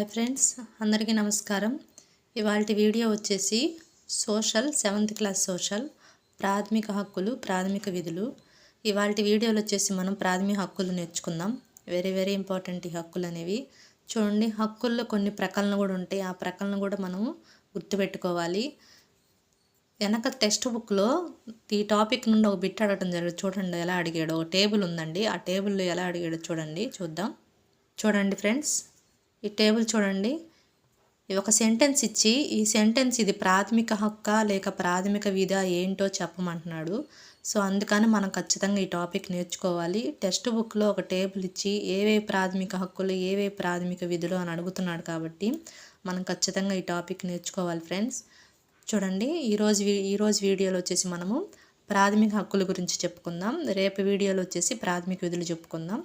Hi friends అందరికీ నమస్కారం. ఇవాళ వీడియో వచ్చేసి సోషల్ సెవెంత్ క్లాస్ సోషల్ ప్రాథమిక హక్కులు ప్రాథమిక విధులు. ఇవాళ వీడియోలు వచ్చేసి మనం ప్రాథమిక హక్కులు నేర్చుకుందాం. వెరీ వెరీ ఇంపార్టెంట్ ఈ హక్కులు అనేవి. చూడండి హక్కుల్లో కొన్ని ప్రకరణలు కూడా ఉంటాయి. ఆ ప్రకలన కూడా మనం గుర్తుపెట్టుకోవాలి. వెనక టెక్స్ట్ బుక్లో ఈ టాపిక్ నుండి ఒక బిట్ అడగటం జరిగింది చూడండి ఎలా అడిగాడో. ఒక టేబుల్ ఉందండి. ఆ టేబుల్లో ఎలా అడిగాడో చూడండి చూద్దాం. చూడండి ఫ్రెండ్స్. ఈ టేబుల్ చూడండి. ఒక సెంటెన్స్ ఇచ్చి ఈ సెంటెన్స్ ఇది ప్రాథమిక హక్క లేక ప్రాథమిక విధ ఏంటో చెప్పమంటున్నాడు. సో అందుకని మనం ఖచ్చితంగా ఈ టాపిక్ నేర్చుకోవాలి. టెక్స్ట్ బుక్లో ఒక టేబుల్ ఇచ్చి ఏవే ప్రాథమిక హక్కులు ఏవే ప్రాథమిక విధులు అని అడుగుతున్నాడు కాబట్టి మనం ఖచ్చితంగా ఈ టాపిక్ నేర్చుకోవాలి ఫ్రెండ్స్. చూడండి ఈరోజు ఈరోజు వీడియోలో వచ్చేసి మనము ప్రాథమిక హక్కుల గురించి చెప్పుకుందాం. రేపు వీడియోలో వచ్చేసి ప్రాథమిక విధులు చెప్పుకుందాం.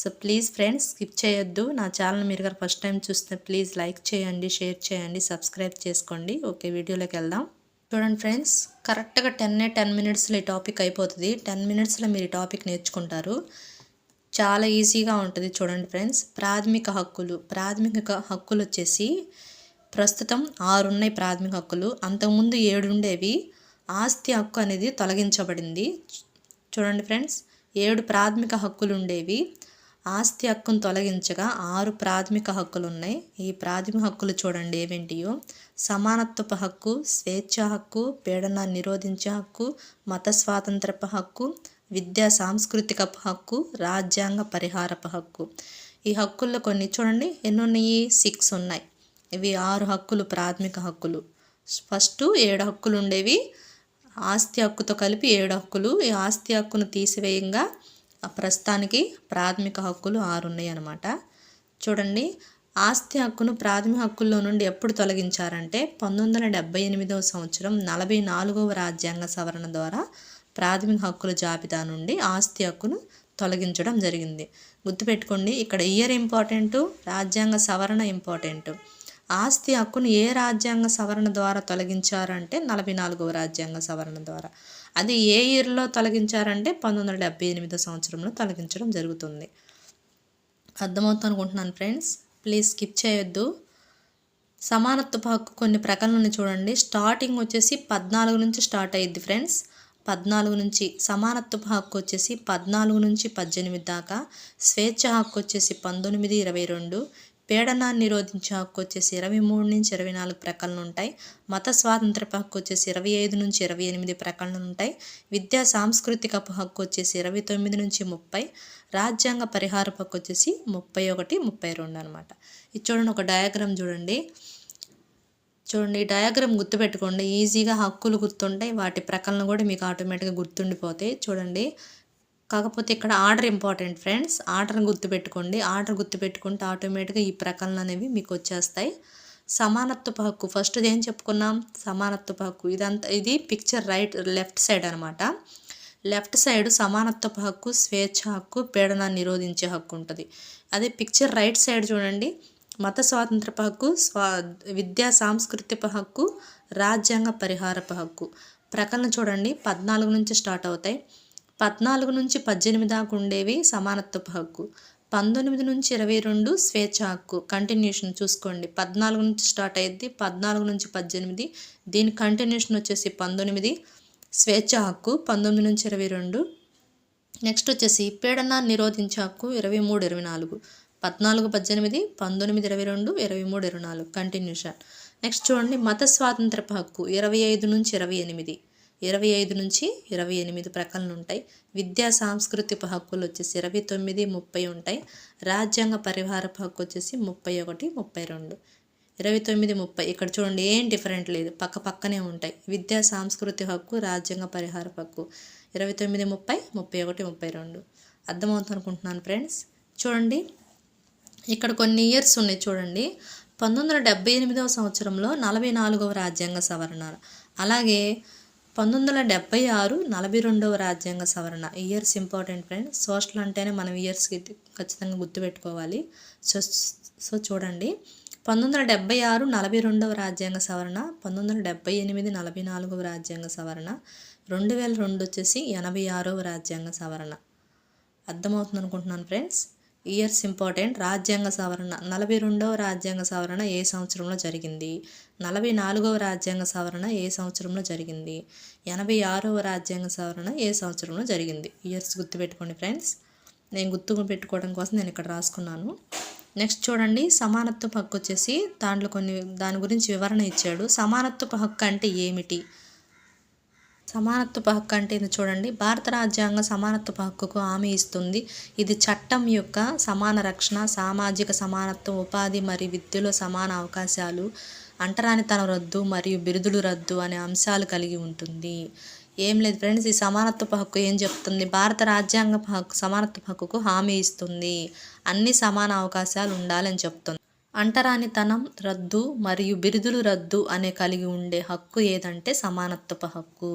సో ప్లీజ్ ఫ్రెండ్స్ స్కిప్ చేయొద్దు. నా ఛానల్ మీరు గారు ఫస్ట్ టైం చూస్తే ప్లీజ్ లైక్ చేయండి షేర్ చేయండి సబ్స్క్రైబ్ చేసుకోండి. ఓకే వీడియోలోకి వెళ్దాం. చూడండి ఫ్రెండ్స్ కరెక్ట్గా టెన్ టెన్ మినిట్స్లో ఈ టాపిక్ అయిపోతుంది. టెన్ మినిట్స్లో మీరు ఈ టాపిక్ నేర్చుకుంటారు. చాలా ఈజీగా ఉంటుంది చూడండి ఫ్రెండ్స్. ప్రాథమిక హక్కులు ప్రాథమిక హక్కులు వచ్చేసి ప్రస్తుతం ఆరు ఉన్నాయి ప్రాథమిక హక్కులు. అంతకుముందు ఏడు ఉండేవి ఆస్తి హక్కు అనేది తొలగించబడింది. చూడండి ఫ్రెండ్స్ ఏడు ప్రాథమిక హక్కులు ఉండేవి. ఆస్తి హక్కును తొలగించగా ఆరు ప్రాథమిక హక్కులు ఉన్నాయి ఈ ప్రాథమిక హక్కులు చూడండి ఏమేంటియో సమానత్వపు హక్కు స్వేచ్ఛ హక్కు పీడన నిరోధించే హక్కు మత స్వాతంత్రపు హక్కు విద్యా సాంస్కృతిక హక్కు రాజ్యాంగ పరిహారపు హక్కు. ఈ హక్కుల్లో కొన్ని చూడండి ఎన్ని ఉన్నాయి సిక్స్ ఉన్నాయి. ఇవి ఆరు హక్కులు ప్రాథమిక హక్కులు. ఫస్ట్ ఏడు హక్కులు ఉండేవి ఆస్తి హక్కుతో కలిపి ఏడు హక్కులు. ఈ ఆస్తి హక్కును తీసివేయంగా ప్రస్తుతానికి ప్రాథమిక హక్కులు ఆరు ఉన్నాయి అన్నమాట. చూడండి ఆస్తి హక్కును ప్రాథమిక హక్కుల్లో నుండి ఎప్పుడు తొలగించారంటే పంతొమ్మిది వందల డెబ్బై ఎనిమిదవ సంవత్సరం నలభై నాలుగవ రాజ్యాంగ సవరణ ద్వారా ప్రాథమిక హక్కుల జాబితా నుండి ఆస్తి హక్కును తొలగించడం జరిగింది. గుర్తుపెట్టుకోండి ఇక్కడ ఇయర్ ఇంపార్టెంటు రాజ్యాంగ సవరణ ఇంపార్టెంటు. ఆస్తి హక్కును ఏ రాజ్యాంగ సవరణ ద్వారా తొలగించారంటే నలభై నాలుగవ రాజ్యాంగ సవరణ ద్వారా. అది ఏ ఇయర్లో తొలగించారంటే పంతొమ్మిది వందల డెబ్బై ఎనిమిదో సంవత్సరంలో తొలగించడం జరుగుతుంది. అర్థమవుతుంది అనుకుంటున్నాను ఫ్రెండ్స్? ప్లీజ్ స్కిప్ చేయొద్దు. సమానత్వపు హక్కు కొన్ని ప్రకటనలను చూడండి. స్టార్టింగ్ వచ్చేసి పద్నాలుగు నుంచి స్టార్ట్ అయ్యిద్ది ఫ్రెండ్స్. పద్నాలుగు నుంచి సమానత్వపు హక్కు వచ్చేసి పద్నాలుగు నుంచి పద్దెనిమిది దాకా. స్వేచ్ఛ హక్కు వచ్చేసి పంతొమ్మిది ఇరవై రెండు. పీడనాన్ని నిరోధించే హక్కు వచ్చేసి ఇరవై మూడు నుంచి ఇరవై నాలుగు ప్రకటనలు ఉంటాయి. మత స్వాతంత్రపు హక్కు వచ్చేసి ఇరవై ఐదు నుంచి ఇరవై ఎనిమిది ప్రకటనలు ఉంటాయి. విద్యా సాంస్కృతిక హక్కు వచ్చేసి ఇరవై తొమ్మిది నుంచి ముప్పై. రాజ్యాంగ పరిహార హక్కు వచ్చేసి ముప్పై ఒకటి ముప్పై రెండు అనమాట ఇది చూడండి ఒక డయాగ్రామ్ చూడండి. చూడండి ఈ డయాగ్రామ్ గుర్తుపెట్టుకోండి. ఈజీగా హక్కులు గుర్తుంటాయి. వాటి ప్రకటనలు కూడా మీకు ఆటోమేటిక్గా గుర్తుండిపోతాయి. చూడండి కాకపోతే ఇక్కడ ఆర్డర్ ఇంపార్టెంట్ ఫ్రెండ్స్. ఆర్డర్ గుర్తుపెట్టుకోండి. ఆర్డర్ గుర్తుపెట్టుకుంటే ఆటోమేటిక్గా ఈ ప్రకటనలు అనేవి మీకు వచ్చేస్తాయి. సమానత్వపు హక్కు. ఫస్ట్ ఏం చెప్పుకున్నాం? సమానత్వపు హక్కు. ఇదంతా ఇది పిక్చర్ రైట్ లెఫ్ట్ సైడ్ అనమాట లెఫ్ట్ సైడ్ సమానత్వపు హక్కు స్వేచ్ఛ హక్కు పీడనాన్ని నిరోధించే హక్కు ఉంటుంది. అదే పిక్చర్ రైట్ సైడ్ చూడండి. మత స్వాతంత్రపు హక్కు స్వా విద్యా సాంస్కృతిక హక్కు రాజ్యాంగ పరిహారపు హక్కు. ప్రకటన చూడండి. పద్నాలుగు నుంచి స్టార్ట్ అవుతాయి. పద్నాలుగు నుంచి పద్దెనిమిది దాకా ఉండేవి సమానత్వపు హక్కు. పంతొమ్మిది నుంచి ఇరవై రెండు స్వేచ్ఛ హక్కు. కంటిన్యూషన్ చూసుకోండి. పద్నాలుగు నుంచి స్టార్ట్ అయ్యింది పద్నాలుగు నుంచి పద్దెనిమిది. దీని కంటిన్యూషన్ వచ్చేసి పంతొమ్మిది. స్వేచ్ఛ హక్కు పంతొమ్మిది నుంచి ఇరవై రెండు. నెక్స్ట్ వచ్చేసి పీడనాన్ని నిరోధించే హక్కు ఇరవై మూడు ఇరవై నాలుగు. పద్నాలుగు పద్దెనిమిది పంతొమ్మిది ఇరవై రెండు ఇరవై మూడు ఇరవై నాలుగు. కంటిన్యూషన్ నెక్స్ట్ చూడండి. మత స్వాతంత్రపు హక్కు ఇరవై ఐదు నుంచి ఇరవై ఎనిమిది. ఇరవై ఐదు నుంచి ఇరవై ఎనిమిది ప్రకటనలు ఉంటాయి విద్యా సాంస్కృతిక హక్కులు వచ్చేసి ఇరవై తొమ్మిది ముప్పై ఉంటాయి. రాజ్యాంగ పరిహారపు హక్కు వచ్చేసి ముప్పై ఒకటి ముప్పై రెండు. ఇరవై తొమ్మిది ముప్పై. ఇక్కడ చూడండి ఏం డిఫరెంట్ లేదు. పక్క పక్కనే ఉంటాయి. విద్యా సాంస్కృతిక హక్కు రాజ్యాంగ పరిహార హక్కు. ఇరవై తొమ్మిది ముప్పై ముప్పై ఒకటి ముప్పై రెండు. అర్థమవుతుంది అనుకుంటున్నాను ఫ్రెండ్స్? చూడండి. ఇక్కడ కొన్ని ఇయర్స్ ఉన్నాయి చూడండి. పంతొమ్మిది వందల డెబ్బై ఎనిమిదవ సంవత్సరంలో నలభై నాలుగవ రాజ్యాంగ సవరణ. అలాగే పంతొమ్మిది వందల డెబ్బై ఆరు నలభై రెండవ రాజ్యాంగ సవరణ. ఇయర్స్ ఇంపార్టెంట్ ఫ్రెండ్ సోషల్ అంటేనే మనం ఇయర్స్కి ఖచ్చితంగా గుర్తుపెట్టుకోవాలి. సో సో చూడండి. పంతొమ్మిది వందల డెబ్బై ఆరు నలభై రెండవ రాజ్యాంగ సవరణ. పంతొమ్మిది వందల డెబ్బై ఎనిమిది నలభై నాలుగవ రాజ్యాంగ సవరణ. రెండు వేల రెండు వచ్చేసి ఎనభై ఆరవ రాజ్యాంగ సవరణ. అర్థమవుతుంది అనుకుంటున్నాను ఫ్రెండ్స్ ఇయర్స్ ఇంపార్టెంట్ రాజ్యాంగ సవరణ. నలభై రెండవ రాజ్యాంగ సవరణ ఏ సంవత్సరంలో జరిగింది? నలభై నాలుగవ రాజ్యాంగ సవరణ ఏ సంవత్సరంలో జరిగింది? ఎనభై ఆరవ రాజ్యాంగ సవరణ ఏ సంవత్సరంలో జరిగింది? ఇయర్స్ గుర్తుపెట్టుకోండి ఫ్రెండ్స్. నేను గుర్తు పెట్టుకోవడం కోసం నేను ఇక్కడ రాసుకున్నాను. నెక్స్ట్ చూడండి. సమానత్వ హక్కు వచ్చేసి దాంట్లో కొన్ని దాని గురించి వివరణ ఇచ్చాడు. సమానత్వ హక్కు అంటే ఏమిటి? సమానత్వ హక్కు అంటే ఇది చూడండి. భారత రాజ్యాంగం సమానత్వ హక్కుకు హామీ ఇస్తుంది. ఇది చట్టం యొక్క సమాన రక్షణ సామాజిక సమానత్వం ఉపాధి మరియు విద్యలో సమాన అవకాశాలు. అంటరానితనం రద్దు మరియు బిరుదులు రద్దు అనే అంశాలు కలిగి ఉంటుంది. ఏం లేదు ఫ్రెండ్స్ ఈ సమానత్వ హక్కు ఏం చెప్తుంది? భారత రాజ్యాంగ హక్కు సమానత్వ హక్కుకు హామీ ఇస్తుంది. అన్ని సమాన అవకాశాలు ఉండాలని చెప్తుంది. అంటరానితనం రద్దు మరియు బిరుదులు రద్దు అనే కలిగి ఉండే హక్కు ఏదంటే సమానత్వపు హక్కు.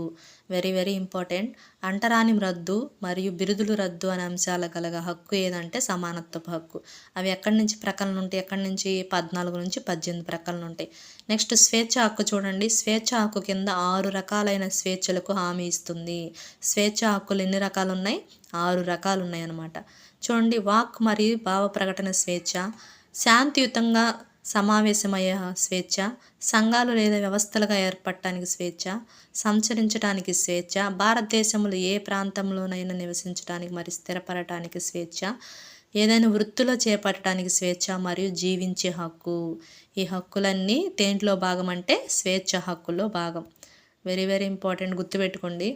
వెరీ వెరీ ఇంపార్టెంట్ అంటరాని రద్దు మరియు బిరుదులు రద్దు అనే అంశాల కలగ హక్కు ఏదంటే సమానత్వపు హక్కు. అవి ఎక్కడి నుంచి ప్రకలన ఉంటాయి? ఎక్కడి నుంచి? పద్నాలుగు నుంచి పద్దెనిమిది ప్రకలన ఉంటాయి. నెక్స్ట్ స్వేచ్ఛ హక్కు చూడండి. స్వేచ్ఛ హక్కు కింద ఆరు రకాలైన స్వేచ్ఛలకు హామీ ఇస్తుంది. స్వేచ్ఛ హక్కులు ఎన్ని రకాలు ఉన్నాయి ఆరు రకాలు ఉన్నాయి అన్నమాట చూడండి వాక్ మరియు భావ ప్రకటన స్వేచ్ఛ. శాంతియుతంగా సమావేశమయ్యే స్వేచ్ఛ సంఘాలు లేదా వ్యవస్థలుగా ఏర్పడటానికి స్వేచ్ఛ సంచరించడానికి స్వేచ్ఛ భారతదేశంలో ఏ ప్రాంతంలోనైనా నివసించడానికి మరి స్థిరపడటానికి స్వేచ్ఛ ఏదైనా వృత్తిలో చేపట్టడానికి స్వేచ్ఛ మరియు జీవించే హక్కు. ఈ హక్కులన్నీ దేంట్లో భాగం అంటే స్వేచ్ఛ హక్కులో భాగం. వెరీ వెరీ ఇంపార్టెంట్ గుర్తుపెట్టుకోండి.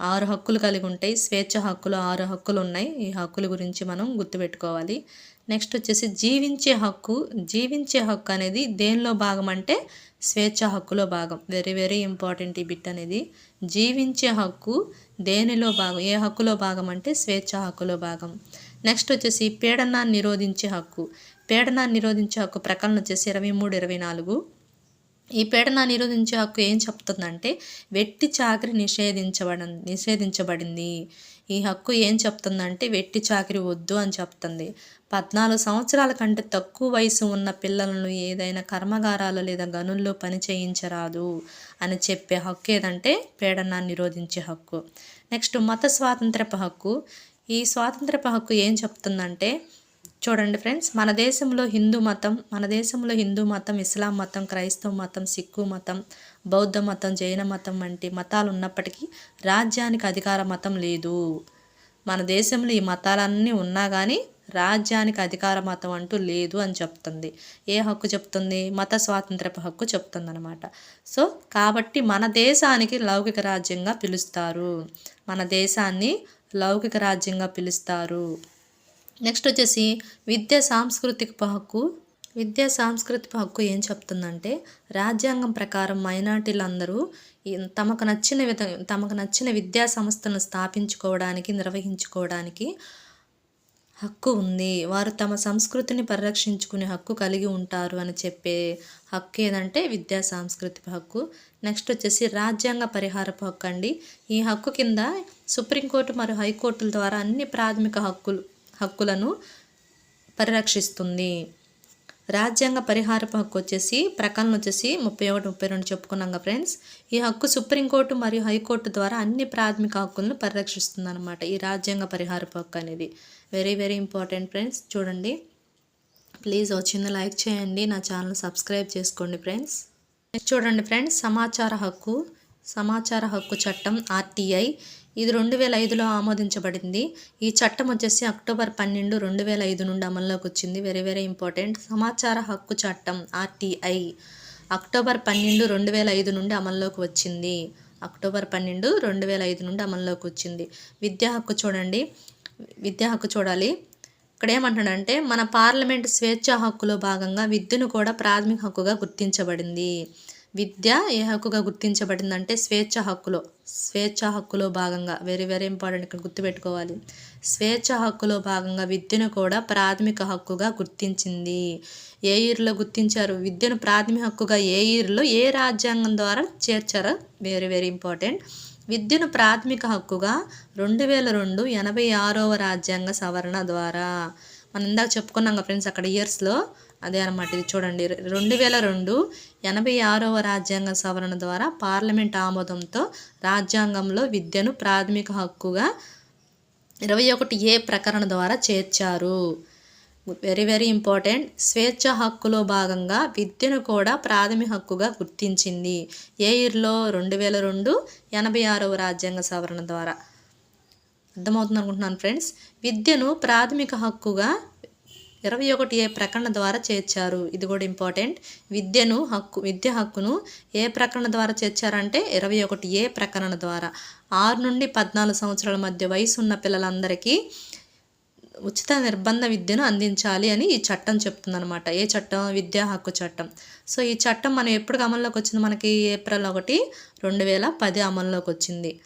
ఆరు హక్కులు కలిగి ఉంటాయి. స్వేచ్ఛ హక్కులు ఆరు హక్కులు ఉన్నాయి. ఈ హక్కుల గురించి మనం గుర్తుపెట్టుకోవాలి. నెక్స్ట్ వచ్చేసి జీవించే హక్కు జీవించే హక్కు అనేది దేనిలో భాగం అంటే స్వేచ్ఛ హక్కులో భాగం. వెరీ వెరీ ఇంపార్టెంట్ ఈ బిట్ అనేది. జీవించే హక్కు దేనిలో భాగం ఏ హక్కులో భాగం అంటే స్వేచ్ఛ హక్కులో భాగం. నెక్స్ట్ వచ్చేసి పీడనాన్ని నిరోధించే హక్కు. పీడనాన్ని నిరోధించే హక్కు ప్రకటన వచ్చేసి ఇరవై మూడు ఇరవై నాలుగు. ఈ పీడన నిరోధించే హక్కు ఏం చెప్తుందంటే వెట్టి చాకరి నిషేధించబడ నిషేధించబడింది. ఈ హక్కు ఏం చెప్తుందంటే వెట్టి చాకరి వద్దు అని చెప్తుంది. పద్నాలుగు సంవత్సరాల కంటే తక్కువ వయసు ఉన్న పిల్లలను ఏదైనా కర్మగారాలు లేదా గనుల్లో పని చేయించరాదు అని చెప్పే హక్కు ఏదంటే పీడనాన్ని నిరోధించే హక్కు. నెక్స్ట్ మత స్వాతంత్రపు హక్కు. ఈ స్వాతంత్రపు హక్కు ఏం చెప్తుందంటే చూడండి ఫ్రెండ్స్ మన దేశంలో హిందూ మతం మన దేశంలో హిందూ మతం ఇస్లాం మతం క్రైస్తవ మతం సిక్కు మతం బౌద్ధ మతం జైన మతం వంటి మతాలు ఉన్నప్పటికీ రాజ్యానికి అధికార మతం లేదు. మన దేశంలో ఈ మతాలన్నీ ఉన్నా కానీ రాజ్యానికి అధికార మతం అంటూ లేదు అని చెప్తుంది. ఏ హక్కు చెప్తుంది? మత స్వాతంత్రపు హక్కు చెప్తుంది అనమాట సో కాబట్టి మన దేశానికి లౌకిక రాజ్యంగా పిలుస్తారు. మన దేశాన్ని లౌకిక రాజ్యంగా పిలుస్తారు. నెక్స్ట్ వచ్చేసి విద్యా సాంస్కృతిక హక్కు. విద్యా సాంస్కృతిక హక్కు ఏం చెప్తుందంటే రాజ్యాంగం ప్రకారం మైనార్టీలందరూ తమకు నచ్చిన విధ తమకు నచ్చిన విద్యా సంస్థలను స్థాపించుకోవడానికి నిర్వహించుకోవడానికి హక్కు ఉంది. వారు తమ సంస్కృతిని పరిరక్షించుకునే హక్కు కలిగి ఉంటారు అని చెప్పే హక్కు ఏదంటే విద్యా సాంస్కృతిక హక్కు. నెక్స్ట్ వచ్చేసి రాజ్యాంగ పరిహారపు హక్కు అండి. ఈ హక్కు కింద సుప్రీంకోర్టు మరియు హైకోర్టుల ద్వారా అన్ని ప్రాథమిక హక్కులు హక్కులను పరిరక్షిస్తుంది. రాజ్యాంగ పరిహారపు హక్కు వచ్చేసి ప్రకటన వచ్చేసి ముప్పై ఒకటి ముప్పై రెండు చెప్పుకున్నాం కదా ఫ్రెండ్స్. ఈ హక్కు సుప్రీంకోర్టు మరియు హైకోర్టు ద్వారా అన్ని ప్రాథమిక హక్కులను పరిరక్షిస్తుంది అనమాట ఈ రాజ్యాంగ పరిహారపు హక్కు అనేది. వెరీ వెరీ ఇంపార్టెంట్ ఫ్రెండ్స్ చూడండి. ప్లీజ్ వచ్చింది లైక్ చేయండి. నా ఛానల్ సబ్స్క్రైబ్ చేసుకోండి ఫ్రెండ్స్ చూడండి ఫ్రెండ్స్ సమాచార హక్కు సమాచార హక్కు చట్టం ఆర్టీఐ ఇది రెండు వేల ఐదులో ఆమోదించబడింది. ఈ చట్టం వచ్చేసి అక్టోబర్ పన్నెండు రెండు వేల ఐదు నుండి అమల్లోకి వచ్చింది. వెరీ వెరీ ఇంపార్టెంట్ సమాచార హక్కు చట్టం ఆర్టీఐ అక్టోబర్ పన్నెండు రెండు వేల ఐదు నుండి అమల్లోకి వచ్చింది. అక్టోబర్ పన్నెండు రెండు వేల ఐదు నుండి అమల్లోకి వచ్చింది. విద్యా హక్కు చూడండి. విద్యా హక్కు చూడాలి. ఇక్కడ ఏమంటాడంటే మన పార్లమెంట్ స్వేచ్ఛా హక్కులో భాగంగా విద్యను కూడా ప్రాథమిక హక్కుగా గుర్తించబడింది. విద్య ఏ హక్కుగా గుర్తించబడిందంటే స్వేచ్ఛ హక్కులో స్వేచ్ఛ హక్కులో భాగంగా. వెరీ వెరీ ఇంపార్టెంట్ ఇక్కడ గుర్తుపెట్టుకోవాలి. స్వేచ్ఛ హక్కులో భాగంగా విద్యను కూడా ప్రాథమిక హక్కుగా గుర్తించింది. ఏ ఇయర్లో గుర్తించారు? విద్యను ప్రాథమిక హక్కుగా ఏ ఇయర్లో ఏ రాజ్యాంగం ద్వారా చేర్చారో? వెరీ వెరీ ఇంపార్టెంట్ విద్యను ప్రాథమిక హక్కుగా రెండు వేల రెండు ఎనభై ఆరవ రాజ్యాంగ సవరణ ద్వారా. మనం ఇందాక చెప్పుకున్నాం ఫ్రెండ్స్ అక్కడ ఇయర్స్లో అదే అనమాట ఇది చూడండి. రెండు వేల రెండు ఎనభై ఆరవ రాజ్యాంగ సవరణ ద్వారా పార్లమెంట్ ఆమోదంతో రాజ్యాంగంలో విద్యను ప్రాథమిక హక్కుగా ఇరవై ఒకటి ఏ ప్రకరణ ద్వారా చేర్చారు. Very very important. స్వేచ్ఛ హక్కులో భాగంగా విద్యను కూడా ప్రాథమిక హక్కుగా గుర్తించింది. ఏ ఇయర్లో? రెండు వేల రెండు ఎనభై ఆరవ రాజ్యాంగ సవరణ ద్వారా. అర్థమవుతుంది అనుకుంటున్నాను ఫ్రెండ్స్. విద్యను ప్రాథమిక హక్కుగా ఇరవై ఒకటి ఏ ప్రకటన ద్వారా చేర్చారు? ఇది కూడా ఇంపార్టెంట్. విద్యను హక్కు విద్య హక్కును ఏ ప్రకటన ద్వారా చేర్చారంటే ఇరవై ఒకటి ఏ ప్రకటన ద్వారా. ఆరు నుండి పద్నాలుగు సంవత్సరాల మధ్య వయసు ఉన్న పిల్లలందరికీ ఉచిత నిర్బంధ విద్యను అందించాలి అని ఈ చట్టం చెప్తుందనమాట ఏ చట్టం? విద్యా హక్కు చట్టం. సో ఈ చట్టం మనం ఎప్పుడు అమల్లోకి వచ్చింది? మనకి ఏప్రిల్ ఒకటి రెండు వేల పది అమల్లోకి వచ్చింది.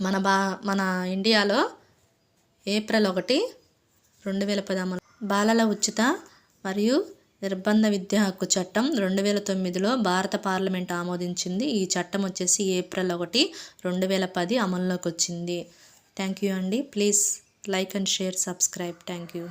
మన బా మన ఇండియాలో ఏప్రిల్ ఒకటి రెండు వేల పది అమలు బాలల ఉచిత మరియు నిర్బంధ విద్యా హక్కు చట్టం రెండు వేల తొమ్మిదిలో భారత పార్లమెంట్ ఆమోదించింది. ఈ చట్టం వచ్చేసి ఏప్రిల్ ఒకటి రెండు వేల పది అమల్లోకి వచ్చింది థ్యాంక్ యూ అండి. Please like and share subscribe. Thank you